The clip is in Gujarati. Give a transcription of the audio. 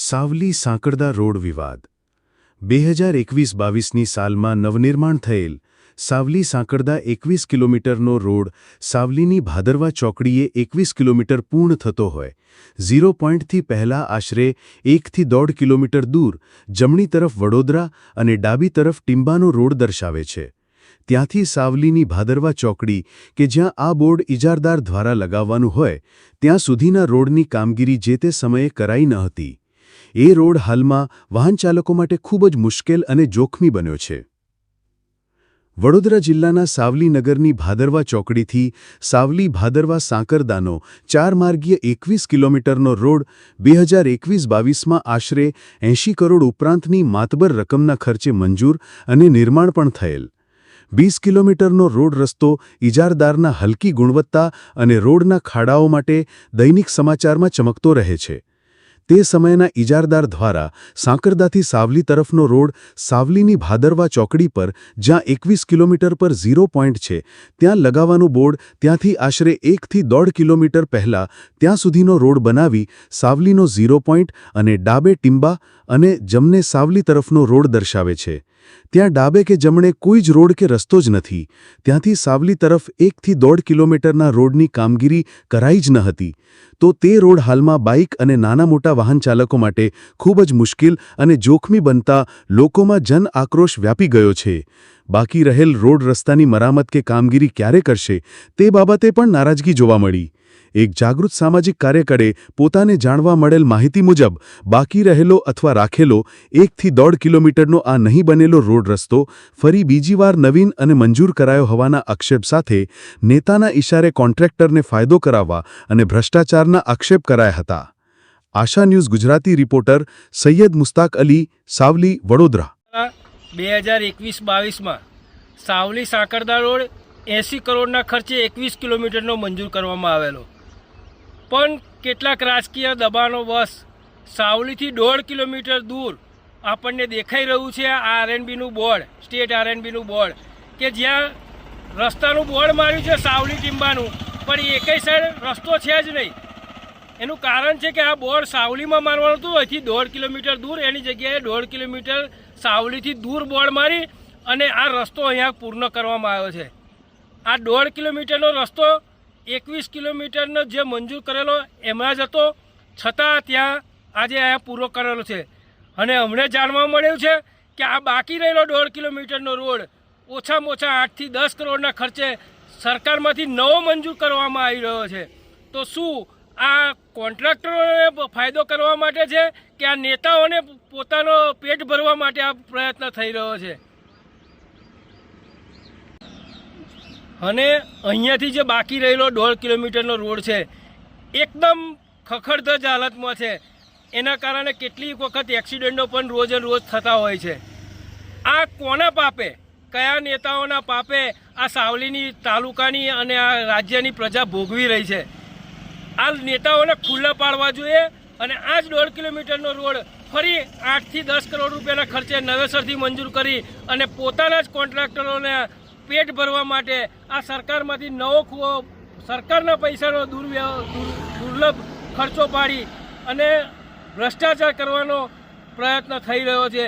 સાવલી સાંકળદા રોડ વિવાદ. બે હજાર એકવીસ બાવીસની સાલમાં નવનિર્માણ થયેલ સાવલી સાંકળદા એકવીસ કિલોમીટરનો રોડ સાવલીની ભાદરવા ચોકડીએ એકવીસ કિલોમીટર પૂર્ણ થતો હોય. ઝીરો પોઈન્ટથી પહેલા આશરે એકથી દોઢ કિલોમીટર દૂર જમણી તરફ વડોદરા અને ડાબી તરફ ટિંબાનો રોડ દર્શાવે છે. ત્યાંથી સાવલીની ભાદરવા ચોકડી કે જ્યાં આ બોર્ડ ઇજારદાર દ્વારા લગાવવાનું હોય, ત્યાં સુધીના રોડની કામગીરી જે તે સમયે કરાઈ ન હતી. એ રોડ હાલમાં વાહનચાલકો માટે ખૂબ જ મુશ્કેલ અને જોખમી બન્યો છે. વડોદરા જિલ્લાના સાવલી નગરની ભાદરવા ચોકડીથી સાવલી ભાદરવા સાંકરદાનો ચાર માર્ગીય એકવીસ કિલોમીટરનો રોડ બે હજાર એકવીસ બાવીસમાં આશરે એંશી કરોડ ઉપરાંતની માતબર રકમના ખર્ચે મંજૂર અને નિર્માણ પણ થયેલ. વીસ કિલોમીટરનો રોડ રસ્તો ઇજારદારના હલકી ગુણવત્તા અને રોડના ખાડાઓ માટે દૈનિક સમાચારમાં ચમકતો રહે છે. તે સમયના ઇજારદાર દ્વારા સાંકરદાથી સાવલી તરફનો રોડ સાવલીની ભાદરવા ચોકડી પર, જ્યાં એકવીસ કિલોમીટર પર ઝીરો પોઈન્ટ છે, ત્યાં લગાવવાનું બોર્ડ, ત્યાંથી આશરે એકથી દોઢ કિલોમીટર પહેલાં ત્યાં સુધીનો રોડ બનાવી સાવલીનો ઝીરો પોઈન્ટ અને ડાબે ટિંબા અને જમને સાવલી તરફનો રોડ દર્શાવે છે. ત્યાં ડાબે કે જમણે કોઈ જ રોડ કે રસ્તો જ નથી. ત્યાંથી સાવલી તરફ એકથી દોઢ કિલોમીટરના રોડની કામગીરી કરાઈ જ ન હતી. તો તે રોડ હાલમાં બાઇક અને નાના મોટા વાહન ચાલકો માટે ખૂબ જ મુશ્કેલ અને જોખમી બનતા લોકોમાં જન આક્રોશ વ્યાપી ગયો છે. બાકી રહેલ રોડ રસ્તાની મરામત કે કામગીરી ક્યારે કરશે તે બાબતે પણ નારાજગી જોવા મળી. એક જાગૃત સામાજિક કાર્યકરે પોતાને જાણવા મળેલ માહિતી મુજબ બાકી રહેલો અથવા રાખેલો એકથી દોઢ કિલોમીટરનો આ નહીં બનેલો રોડ રસ્તો ફરી બીજી વાર નવીન અને મંજૂર કરાયો હોવાના આક્ષેપ સાથે નેતાના ઇશારે કોન્ટ્રાક્ટરને ફાયદો કરાવવા અને ભ્રષ્ટાચારના આક્ષેપ કરાયા હતા. Asha news Gujarati reporter Syed Mushtaq Ali, Savli, Vadodara. બે હજાર એકવીસ બાવીસમાં સાવલી સાંકરદા રોડ એંસી કરોડના ખર્ચે એકવીસ કિલોમીટરનો મંજૂર કરવામાં આવેલો. પણ કેટલાક રાજકીય દબાણો બસ સાવલીથી દોઢ કિલોમીટર દૂર આપણને દેખાઈ રહ્યું છે આ આરએનબીનું બોર્ડ, સ્ટેટ આરએનબીનું બોર્ડ, કે જ્યાં રસ્તાનું બોર્ડ માર્યું છે સાવલી ટીમ્બાનું પણ એકેય સાઈડ રસ્તો છે જ નહીં. એનું કારણ છે કે આ બોર્ડ સાવલીમાં મારવાનું હતું, અહીંથી દોઢ કિલોમીટર દૂર, એની જગ્યાએ દોઢ કિલોમીટર સાવલીથી દૂર બોર્ડ મારી અને આ રસ્તો અહીંયા પૂર્ણ કરવામાં આવ્યો છે. આ દોઢ કિલોમીટરનો રસ્તો એકવીસ કિલોમીટરનો જે મંજૂર કરેલો એમાં જ હતો. છતાં ત્યાં આજે અહીંયા પૂરો કરેલો છે. અને અમને જાણવા મળ્યું છે કે આ બાકી રહેલો દોઢ કિલોમીટરનો રોડ ઓછામાં ઓછા આઠથી દસ કરોડના ખર્ચે સરકારમાંથી નવો મંજૂર કરવામાં આવી રહ્યો છે. તો શું આ કોન્ટ્રાક્ટરોને ફાયદો કરવા માટે છે કે આ નેતાઓને પોતાનો પેટ ભરવા માટે આ પ્રયત્ન થઈ રહ્યો છે? અને અહીંયાથી જે બાકી રહેલો દોઢ કિલોમીટરનો રોડ છે, એકદમ ખખડધજ હાલતમાં છે. એના કારણે કેટલીક વખત એક્સિડન્ટો પણ રોજે રોજ થતા હોય છે. આ કોના પાપે? કયા નેતાઓના પાપે આ સાવલીની તાલુકાની અને આ રાજ્યની પ્રજા ભોગવી રહી છે? આ નેતાઓને ખુલ્લા પાડવા જોઈએ અને આ જ દોઢ કિલોમીટરનો રોડ ફરી આઠથી દસ કરોડ રૂપિયાના ખર્ચે નવેસરથી મંજૂર કરી અને પોતાના જ કોન્ટ્રાક્ટરોને પેટ ભરવા માટે આ સરકારમાંથી નવો કૂવો સરકારના પૈસાનો દુર્લભ ખર્ચો પાડી અને ભ્રષ્ટાચાર કરવાનો પ્રયત્ન થઈ રહ્યો છે.